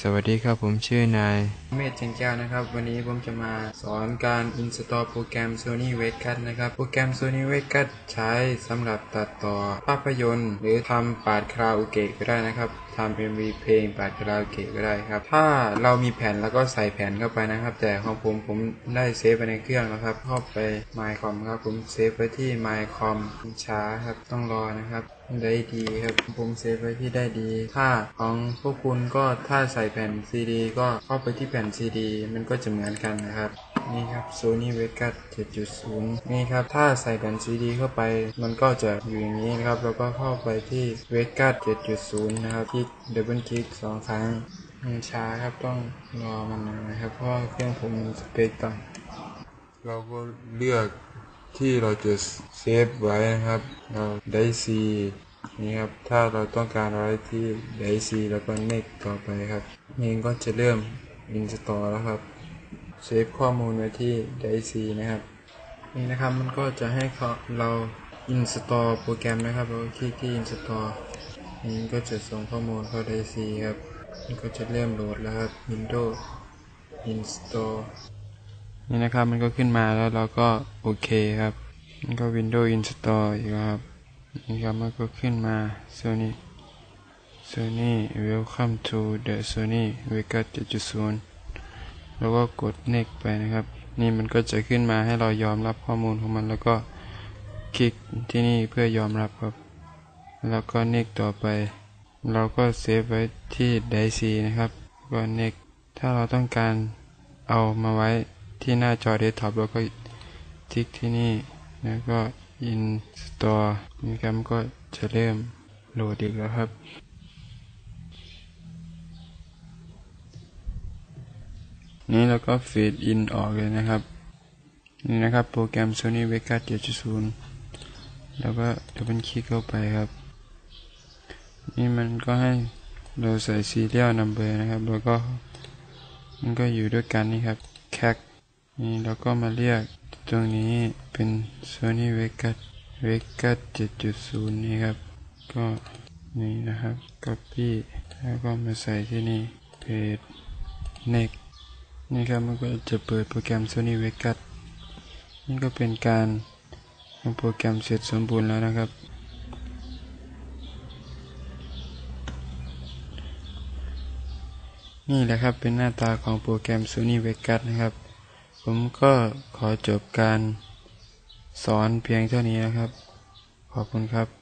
สวัสดีครับผมชื่อนายเมธเจงแก้วนะครับ วันนี้ผมจะมาสอนการ install โปรแกรม Sony Vegas นะครับ โปรแกรม Sony Vegas ใช้สำหรับตัดต่อภาพยนตร์ หรือทำปาดคาราโอเกะก็ได้นะครับทำ MV เพลงปาดคาราโอเกะก็ได้ครับ ถ้าเรามีแผ่นแล้วก็ใส่แผ่นเข้าไปนะครับ แต่ของผมผมได้เซฟไปในเครื่องแล้วครับเข้าไป mycom ครับผมเซฟไว้ที่ mycom ช้าครับต้องรอนะครับ ได้ดีครับผมเซฟไว้ที่ได้ดี ถ้าของพวกคุณก็ถ้าใส่แผ่นซีดีก็เข้าไปที่แผ่นซีดีมันก็จะเหมือนกันนะครับนี่ครับ Sony Vegas 7.0 นี่ครับ ถ้าใส่แผ่นซีดีเข้าไป มันก็จะอยู่อย่างนี้นะครับ แล้วก็เข้าไปที่ Vegas 7.0 นะครับที่ดับเบิลคลิกสองครั้งมันช้าครับต้องรอมันนะครับ เพราะเครื่องผมมันสเปคต่ำเราก็เลือก ที่เราจะเซฟไว้นะครับ เราได้ซีนี่ครับ ถ้าเราต้องการอะไว้ที่ได้ซีแล้วก็เน็กต่อไปครับนี่ก็จะเริ่มอินสตอลแล้วครับ เซฟข้อมูลไว้ที่ไดซีนะครับ นี่นะครับมันก็จะให้เราอินสตอลโปรแกรมนะครับเราคลิกที่อินสตอลนี่ก็จะส่งข้อมูลเข้าไดซีครับมันก็จะเริ่มโหลดแล้วครับ Windows Install นี่นะครับมันก็ขึ้นมาแล้วเราก็โอเคครับมันก็ Windows Install อีกครับนี่ครับมันก็ขึ้นมา Sony Sony Welcome to the Sony Vegas 7.0 แล้วก็กด next ไปนะครับ นี่มันก็จะขึ้นมาให้เรายอมรับข้อมูลของมัน แล้วก็คลิกที่นี่เพื่อยอมรับครับ แล้วก็ next ต่อไป เราก็เซฟไว้ที่ dic นะครับก็ next ถ้าเราต้องการเอามาไว้ ที่หน้าจอเดสก์ท็อปเราก็คลิกที่นี่แล้วก็ install นี่ครับก็จะเริ่มโหลดอีกแล้วครับ นี่แล้วก็ฟีดอินออกเลยนะครับ นี่นะครับโปรแกรม Sony Vegas 7.0 แล้วก็ดับเบิลคลิกเข้าไปครับ นี่มันก็ให้เราใส่ serial number นะครับ แล้วก็มันก็อยู่ด้วยกันนี่ครับแคก นี่แล้วก็มาเรียกตรงนี้เป็น Sony Vegas Vegas 7.0 นี่ครับ ก็นี่นะครับ copy แล้วก็มาใส่ที่นี่ paste next นี่ครับมันก็จะเปิดโปรแกรม Sony Vegas นี่ก็เป็นการทำโปรแกรมเสร็จสมบูรณ์แล้วนะครับนี่แหละครับเป็นหน้าตาของโปรแกรม Sony Vegas นะครับ ผมก็ขอจบการสอนเพียงเท่านี้นะครับ ขอบคุณครับ